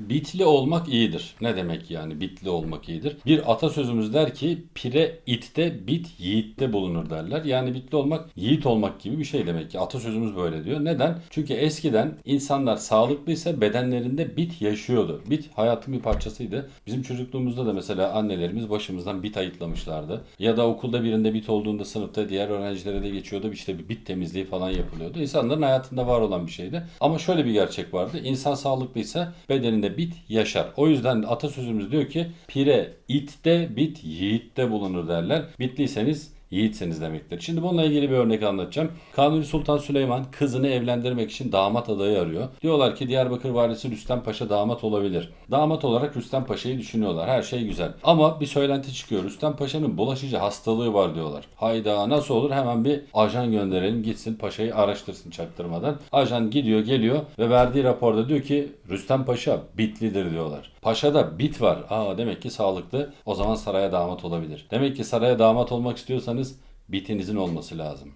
Bitli olmak iyidir. Ne demek yani bitli olmak iyidir? Bir atasözümüz der ki pire itte bit yiğitte bulunur derler. Yani bitli olmak yiğit olmak gibi bir şey demek ki. Atasözümüz böyle diyor. Neden? Çünkü eskiden insanlar sağlıklıysa bedenlerinde bit yaşıyordu. Bit hayatın bir parçasıydı. Bizim çocukluğumuzda da mesela annelerimiz başımızdan bit ayıtlamışlardı. Ya da okulda birinde bit olduğunda sınıfta diğer öğrencilere de geçiyordu. İşte bir bit temizliği falan yapılıyordu. İnsanların hayatında var olan bir şeydi. Ama şöyle bir gerçek vardı. İnsan sağlıklıysa bedeninde bit yaşar. O yüzden atasözümüz diyor ki pire itte bit yiğitte bulunur derler. Bitliyseniz yiğitseniz demektir. Şimdi bununla ilgili bir örnek anlatacağım. Kanuni Sultan Süleyman kızını evlendirmek için damat adayı arıyor. Diyorlar ki Diyarbakır valisi Rüstem Paşa damat olabilir. Damat olarak Rüstem Paşa'yı düşünüyorlar. Her şey güzel. Ama bir söylenti çıkıyor. Rüstem Paşa'nın bulaşıcı hastalığı var diyorlar. Hayda nasıl olur? Hemen bir ajan gönderelim gitsin paşayı araştırsın çaktırmadan. Ajan gidiyor geliyor ve verdiği raporda diyor ki Rüstem Paşa bitlidir diyorlar. Paşa'da bit var. Aa demek ki sağlıklı. O zaman saraya damat olabilir. Demek ki saraya damat olmak istiyorsanız bitinizin olması lazım.